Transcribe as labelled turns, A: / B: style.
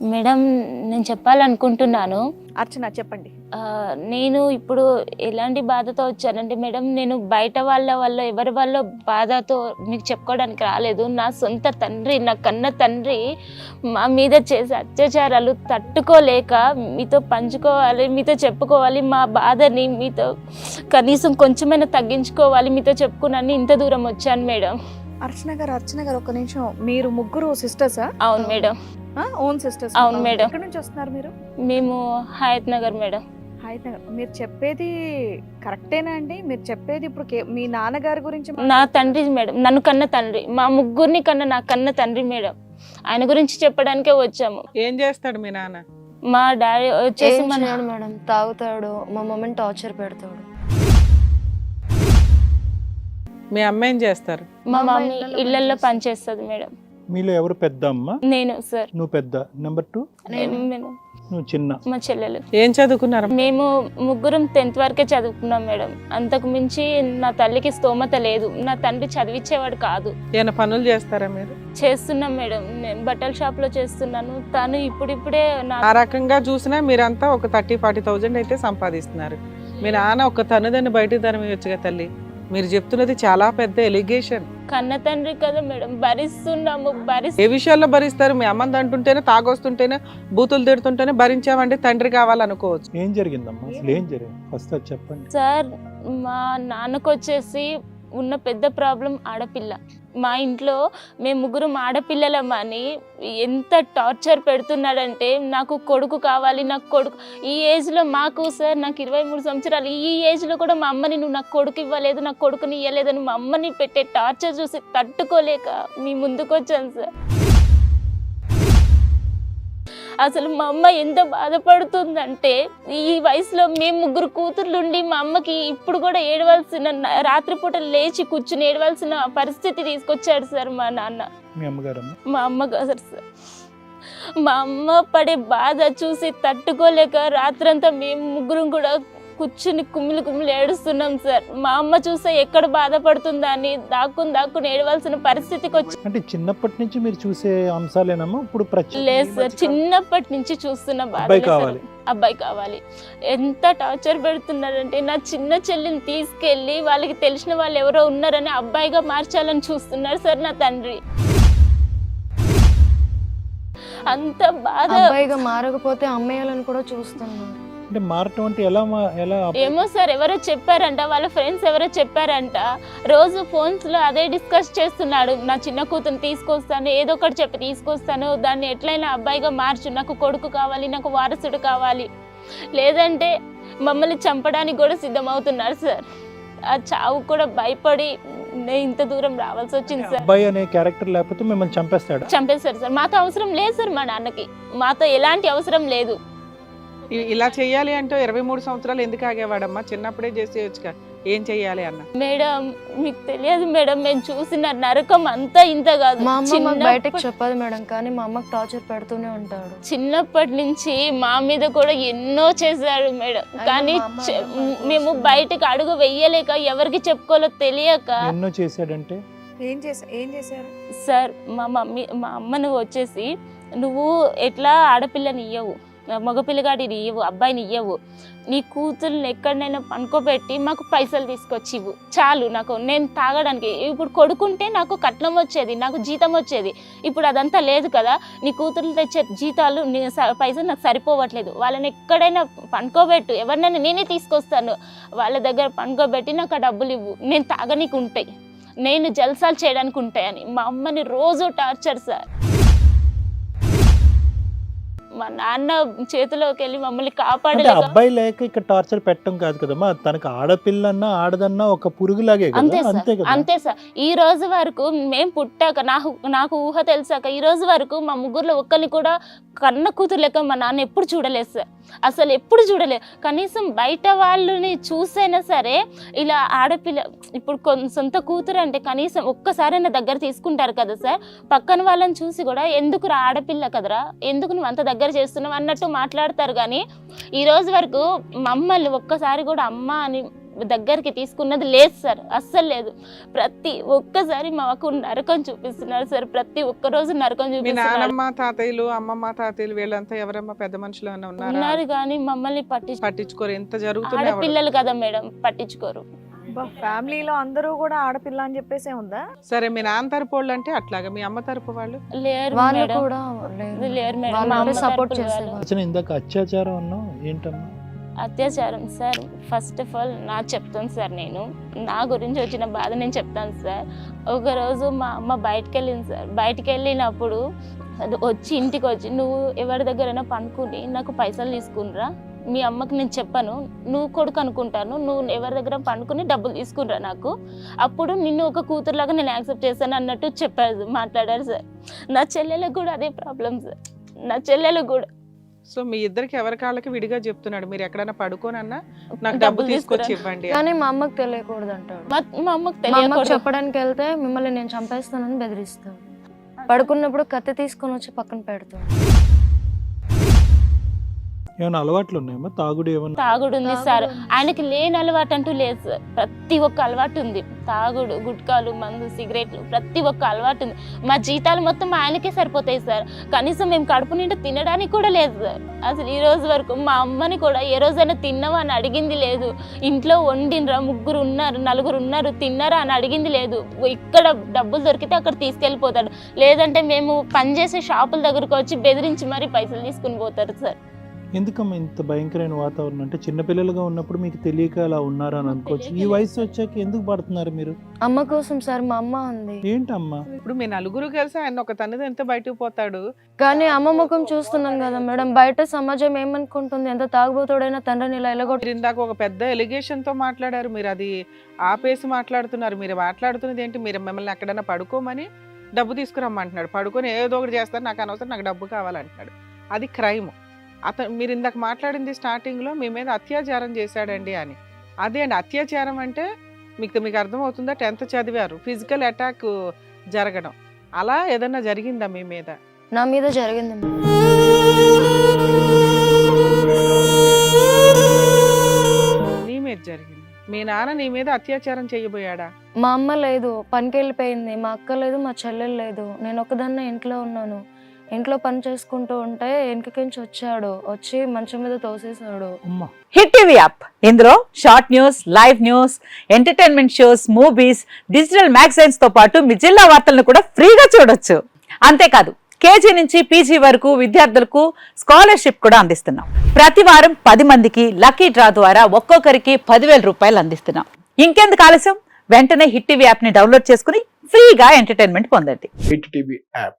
A: Madam నేను చెప్పాలనుకుంటున్నాను.
B: అర్చన చెప్పండి.
A: నేను ఇప్పుడు ఎలాంటి బాధతో వచ్చానంటే మేడం నేను బయట వాళ్ళ వల్ల ఎవరి వల్ల బాధతో మీకు చెప్పుకోవడానికి రాలేదు. నా సొంత తండ్రి నా కన్న తండ్రి మా మీద చేసే అత్యాచారాలు తట్టుకోలేక మీతో పంచుకోవాలి మీతో చెప్పుకోవాలి మా బాధని మీతో కనీసం కొంచెమైనా తగ్గించుకోవాలి మీతో చెప్పుకున్నాను. ఇంత దూరం వచ్చాను మేడం.
B: అర్చన గారు అర్చన గారు ఒక నిమిషం. మీరు ముగ్గురు సిస్టర్సా
A: అవును మేడం.
B: ఓన్ సిస్టర్స్
A: అవును, మేడం.
B: ఎక్కడి నుంచి వస్తున్నారు మీరు?
A: మేము హయత్ నగర్ మేడం.
B: హాయ్ నగర్. మీరు చెప్పేది కరెక్టేనా అండి? మీరు చెప్పేది ఇప్పుడు మీ నాన్నగారి గురించి
A: నా తండ్రి మేడం. నన్ను కన్న తండ్రి. మా ముగ్గురిని కన్న నా కన్న తండ్రి మేడం. ఆయన గురించి చెప్పడానికే వచ్చాము.
C: ఏం చేస్తాడు మీ నాన్న?
A: మా డాడీ వచ్చేసి
D: మేడం. తాగుతాడు. మా మమ్మీని టార్చర్ పెడతాడు.
C: మీ అమ్మ ఏం చేస్తారు?
A: మా మమ్మీ
D: ఇళ్ళల్లో
A: ఇళ్ళల్లో
D: పనిచేస్తుంది.
A: మేడం.
E: మీలో ఎవరు పెద్ద అమ్మ?
A: నేను సార్.
E: నువ్వు పెద్ద. నెంబర్ టూ
A: నేను-
E: నువ్వు చిన్న.
A: మా చెల్లెలు.
C: ఏం చదువుకున్నారు?
A: మేము ముగ్గురం టెన్త్ వరకే చదువుకున్నాం మేడం. అంతకు మించి నా తల్లికి స్తోమత లేదు. నా తండ్రి చదివించేవాడు కాదు.
C: ఏమైనా పనులు చేస్తారా మీరు?
A: చేస్తున్నాం మేడం. నేను బట్టల షాప్లో చేస్తున్నాను. తను ఇప్పుడిప్పుడే నా
C: ఆ రకంగా చూసినా మీరంతా ఒక థర్టీ ఫార్టీ థౌజండ్ అయితే సంపాదిస్తున్నారు. మీ నాన్న ఒక తనుదని బయట తనమియొచ్చుగా తల్లి. మీరు చెప్తున్నది చాలా పెద్ద ఎలిగేషన్
A: కన్న తండ్రి కదా మేడం భరిస్తున్నాము భరి
C: ఏ విషయాల్లో భరిస్తారు? మీ అమ్మని అంటుంటేనే తాగొస్తుంటేనే బూతులు తిడుతుంటేనే భరించామంటే తండ్రి కావాలనుకోవచ్చు.
E: ఏం జరిగిందమ్మా? అసలు ఏం జరిగింది? ఫస్ట్ అది చెప్పండి.
A: సార్ మా నాన్నకు వచ్చేసి ఉన్న పెద్ద ప్రాబ్లం ఆడపిల్ల. మా ఇంట్లో మేము ముగ్గురు ఆడపిల్లలమని ఎంత టార్చర్ పెడుతున్నాడంటే నాకు కొడుకు కావాలి నాకు కొడుకు. ఈ ఏజ్లో మాకు సార్ నాకు ఇరవై మూడు సంవత్సరాలు. ఈ ఏజ్లో కూడా మా అమ్మని నువ్వు నాకు కొడుకు ఇవ్వలేదు నాకు కొడుకుని ఇవ్వలేదని మా అమ్మని పెట్టే టార్చర్ చూసి తట్టుకోలేక మీ ముందుకు వచ్చాను సార్. అసలు మా అమ్మ ఎంత బాధపడుతుందంటే ఈ వయసులో మేము ముగ్గురు కూతుర్లుండి మా అమ్మకి ఇప్పుడు కూడా ఏడవలసిన రాత్రిపూట లేచి కూర్చుని ఏడవలసిన పరిస్థితి తీసుకొచ్చాడు సార్ మా నాన్న.
E: మీ అమ్మగారమ్మ?
A: మా అమ్మ కాదు సార్. మా అమ్మ పడే బాధ చూసి తట్టుకోలేక రాత్రంతా మేము ముగ్గురం కూడా కూర్చుని కుమ్మిలి కుమ్మిలి ఏడుస్తున్నాం సార్. మా అమ్మ చూస్తే ఎక్కడ బాధపడుతుందా అని దాక్కుని దాక్కుని ఏడవలసిన పరిస్థితికి వచ్చి
E: అంటే చిన్నప్పటి నుంచి మీరు చూసే అంశాలేనమ్మా? ఇప్పుడు
A: లేదు సార్. చిన్నప్పటి నుంచి చూస్తున్న బాధ
E: అబ్బాయి కావాలి.
A: అబ్బాయి కావాలి. ఎంత టార్చర్ పెడుతున్నారంటే నా చిన్న చెల్లిని తీసుకెళ్ళి వాళ్ళకి తెలిసిన వాళ్ళు ఎవరో ఉన్నారని అబ్బాయిగా మార్చాలని చూస్తున్నారు సార్ నా తండ్రి. అంత బాధ.
D: అబ్బాయిగా మారకపోతే అమ్మేయాలని కూడా చూస్తున్నాడు
E: అంటే మారటం అంటే ఎలా ఎలా
A: ఏమో సార్ ఎవరో చెప్పారంట వాళ్ళ ఫ్రెండ్స్ ఎవరో చెప్పారంట. రోజు ఫోన్స్లో అదే డిస్కస్ చేస్తున్నాడు. నా చిన్న కూతురు తీసుకొస్తాను ఏదో ఒకటి చెప్పి తీసుకొస్తాను. దాన్ని ఎట్లయినా అబ్బాయిగా మార్చు. నాకు కొడుకు కావాలి నాకు వారసుడు కావాలి. లేదంటే మమ్మల్ని చంపడానికి కూడా సిద్ధమవుతున్నారు సార్. ఆ చావు కూడా భయపడి నేను ఇంత దూరం రావాల్సి వచ్చింది సార్.
E: అబ్బాయి అనే క్యారెక్టర్ లేకపోతే మిమ్మల్ని చంపేస్తాడు?
A: చంపేశారు సార్. మాతో అవసరం లేదు సార్ మా నాన్నకి. మాతో ఎలాంటి అవసరం లేదు.
C: ఇలా చెయ్యాలి అంటే ఇరవై మూడు సంవత్సరాలు ఎందుకు ఆగేవాడమ్మా? చిన్నప్పుడే చేసేయచ్చుగా. ఏం చెయ్యాలి అన్న?
A: మేడం మీకు తెలియదు మేడం మేము చూసిన నరకం అంతా ఇంత కాదు.
D: మా అమ్మ మాకు బయటకు చెప్పదు మేడం కానీ మా అమ్మకి టార్చర్ పెడుతూనే ఉంటాడు.
A: చిన్నప్పటి నుంచి మా మీద కూడా ఎన్నో చేశారు మేడం. కానీ మేము. బయటకు అడుగు వెయ్యలేక ఎవరికి చెప్పుకోవాలో తెలియక
E: ఎన్నో చేశాడంటే?
B: ఏం చేసా ఏం చేశారు?
A: సార్ మా మమ్మీ మా అమ్మను వచ్చేసి నువ్వు ఎట్లా ఆడపిల్లని ఇయ్యవు. మగపిల్లగాడి ఇవ్వు అబ్బాయిని ఇవ్వవు నీ కూతుర్ని ఎక్కడనైనా పనుకోబెట్టి మాకు పైసలు తీసుకొచ్చి ఇవ్వు చాలు నాకు నేను తాగడానికి. ఇప్పుడు కొడుకుంటే నాకు కట్నం వచ్చేది నాకు జీతం వచ్చేది. ఇప్పుడు అదంతా లేదు కదా. నీ కూతుర్లు తెచ్చే జీతాలు నీ స- పైసలు నాకు సరిపోవట్లేదు. వాళ్ళని ఎక్కడైనా పనుకోబెట్టు. ఎవరినైనా నేనే తీసుకొస్తాను. వాళ్ళ దగ్గర పనుకోబెట్టి నాకు ఆ డబ్బులు ఇవ్వు నేను తాగనీకు ఉంటాయి నేను జల్సాలు చేయడానికి ఉంటాయని మా అమ్మని రోజు టార్చర్ సార్. మా నాన్న చేతిలోకి వెళ్ళి మమ్మల్ని కాపాడలేక
E: అబ్బాయి లేక ఇక్కడ టార్చర్ పెట్టడం కాదు కదమ్మా తనకు ఆడపిల్లన్నా ఆడదన్నా ఒక పురుగులాగే
A: అంతే సార్
E: అంతే
A: సార్. ఈ రోజు వరకు మేము పుట్టాక నాకు నాకు ఊహ తెలిసాక ఈ రోజు వరకు మా ముగ్గురులో ఒక్కరిని కూడా కన్న కూతురు లెక్క మా నాన్న ఎప్పుడు చూడలేదు సార్. అసలు ఎప్పుడు చూడలేదు. కనీసం బయట వాళ్ళని చూసైనా సరే ఇలా ఆడపిల్ల ఇప్పుడు సొంత కూతురు అంటే కనీసం ఒక్కసారైనా దగ్గర తీసుకుంటారు కదా సార్. పక్కన వాళ్ళని చూసి కూడా ఎందుకు రా ఆడపిల్ల కదరా? ఎందుకు నువ్వు అంత దగ్గర చేస్తున్నావు అన్నట్టు మాట్లాడతారు కానీ ఈ రోజు వరకు మమ్మల్ని ఒక్కసారి కూడా అమ్మ అని దగ్గరికి తీసుకున్నది లేదు సార్ అస్సలు లేదు. ప్రతి ఒక్కసారి మాకు నరకం చూపిస్తున్నారు సార్ ప్రతి ఒక్క రోజు నరకం చూపిస్తున్నారు.
C: తాతయ్యలు అమ్మమ్మ తాతయ్యలు వీళ్ళంతా ఎవరమ్మా పెద్ద మనుషులు ఉన్నారా?
A: కానీ మమ్మల్ని పట్టించు
C: పట్టించుకోరు. ఎంత జరుగుతున్నా ఎవరు-
A: ఆడపిల్లలు కదా మేడం పట్టించుకోరు.
B: ఫ్యామిలీలో అందరూ కూడా ఆడపిల్ల అని చెప్పేసే ఉందా?
C: సరే మీ నాన్న తరపు వాళ్ళు అంటే అట్లాగా? మీ అమ్మ తరపు వాళ్ళు?
A: లేరు
D: వాళ్ళు
A: మేడం.
D: కూడా లేరు.
A: లేరు మేడం.
D: వాళ్ళు
A: మా
D: సపోర్ట్
A: వాళ్ళు.
E: అసలు ఇందాక అత్యాచారం అన్నావు ఏంటమ్మా?
A: అత్యాచారం సార్. ఫస్ట్ ఆఫ్ ఆల్ నా చెప్తాను సార్ నేను. నా గురించి వచ్చిన బాధ నేను చెప్తాను సార్. ఒకరోజు మా అమ్మ బయటకు వెళ్ళింది సార్. బయటకు వెళ్ళినప్పుడు అది వచ్చి ఇంటికి వచ్చి నువ్వు ఎవరి దగ్గరైనా పనుకుని నాకు పైసలు తీసుకునిరా. మీ అమ్మకి నేను చెప్పాను నువ్వు కొడుకు అనుకుంటాను నువ్వు ఎవరి దగ్గర పనుకుని డబ్బులు తీసుకునిరా నాకు. అప్పుడు నిన్ను ఒక కూతురులాగా నేను యాక్సెప్ట్ చేస్తాను అన్నట్టు చెప్పారు మాట్లాడారు సార్. నా చెల్లెలకు కూడా అదే ప్రాబ్లం సార్. నా చెల్లెలకు కూడా.
C: సో మీ ఇద్దరికి ఎవరి కాళ్ళకి విడిగా చెప్తున్నాడు? మీరు ఎక్కడైనా పడుకోనన్నా నాకు డబ్బు తీసుకొచ్చి
A: తీసుకురా.
C: ఇవ్వండి.
D: కానీ మా అమ్మకి తెలియకూడదు అంటాడు
A: మా అమ్మకు
D: మా అమ్మకి
A: తెలియకూడదు.
D: చెప్పడానికి వెళ్తే మిమ్మల్ని నేను చంపేస్తానని బెదిరిస్తాడు. పడుకున్నప్పుడు కత్తి తీసుకొని వచ్చి పక్కన పెడతాడు.
E: ఏమైనా అలవాట్లు ఉన్నాయమ్మా తాగుడు ఏమన్నా?
A: తాగుడు ఉంది. సార్. ఆయనకి లేని అలవాటు అంటూ లేదు సార్. ప్రతి ఒక్క అలవాటు ఉంది తాగుడు గుట్కాలు మందు సిగరెట్లు ప్రతి ఒక్క అలవాటు ఉంది మా జీతాలు మొత్తం ఆయనకే సరిపోతాయి సార్. కనీసం మేము కడుపు నిండా తినడానికి కూడా లేదు సార్. అసలు ఈ రోజు వరకు మా అమ్మని కూడా ఏ రోజైనా తిన్నావా అని అడిగింది లేదు. ఇంట్లో వండినరా ముగ్గురు ఉన్నారు నలుగురు ఉన్నారు తిన్నారా అని అడిగింది లేదు. ఇక్కడ డబ్బులు దొరికితే అక్కడ తీసుకెళ్ళిపోతాడు. లేదంటే మేము పనిచేసే షాపుల దగ్గరకు వచ్చి బెదిరించి మరీ పైసలు తీసుకుని పోతారు సార్.
E: ఎందుకమ్మా ఇంత భయంకరమైన వాతావరణం? అంటే చిన్నపిల్లలుగా ఉన్నప్పుడు మీకు తెలియక అలా ఉన్నారా అని అనుకోవచ్చు. ఈ వయసు వచ్చాక ఎందుకు పడుతున్నారు మీరు?
D: అమ్మ కోసం సార్ మా అమ్మ ఉంది.
E: ఏంటమ్మా?
C: ఇప్పుడు మీ నలుగురు కలిసి ఆయన ఒక తన్నుది ఎంత బయటకు పోతాడు?
D: కానీ అమ్మ ముఖం చూస్తున్నాను కదా మేడం బయట సమాజం ఏమనుకుంటుంది? ఎంత తాగుబోతుడైనా తండ్రిని ఇలా ఎలగొట్టి
C: ఇందాక ఒక పెద్ద ఎలిగేషన్తో మాట్లాడారు. మీరు అది ఆపేసి మాట్లాడుతున్నారు. మీరు మాట్లాడుతున్నది ఏంటి? మీరు మిమ్మల్ని ఎక్కడైనా పడుకోమని డబ్బు తీసుకురమ్మంటున్నాడు. పడుకొని ఏదో ఒకటి చేస్తారు. నాకు అనవసరం నాకు డబ్బు కావాలంటున్నాడు. అది క్రైమ్ అతను మీరు ఇందాక మాట్లాడింది స్టార్టింగ్లో మీ మీద అత్యాచారం చేశాడండి అని. అదే అండి అత్యాచారం అంటే మీకు మీకు అర్థమవుతుందా? టెన్త్ చదివారు ఫిజికల్ అటాక్ జరగడం. అలా ఏదన్నా జరిగిందా మీ మీద?
D: నా మీద జరిగింది.
C: నీ మీద జరిగింది. మీ నాన్న నీ మీద అత్యాచారం చేయబోయాడా?
D: మా అమ్మ లేదు పనికి వెళ్ళిపోయింది. మా అక్క లేదు మా చెల్లెలు లేదు. నేను ఒకదాన్నే ఇంట్లో ఉన్నాను. ఇంట్లో పని చేసుకుంటూ ఉంటే వెనకకించి వచ్చాడు. వచ్చి మంచం మీద తోసేసాడు
E: అమ్మా.
F: Hit TV app. ఇందులో short news live news entertainment shows movies digital మ్యాగజైన్స్తో పాటు మీ జిల్లా వార్తలను కూడా ఫ్రీగా చూడొచ్చు. అంతేకాదు కేజీ నుంచి పీజీ వరకు విద్యార్థులకు స్కాలర్షిప్ కూడా అందిస్తున్నాం. ప్రతి వారం పది మందికి లక్కీ డ్రా ద్వారా ఒక్కొక్కరికి పదివేల రూపాయలు అందిస్తున్నాం. ఇంకెందుకు ఆలస్యం? వెంటనే హిట్ టీవీ యాప్ని డౌన్లోడ్ చేసుకుని ఫ్రీగా ఎంటర్టైన్మెంట్ పొందండి.
G: Hit TV app.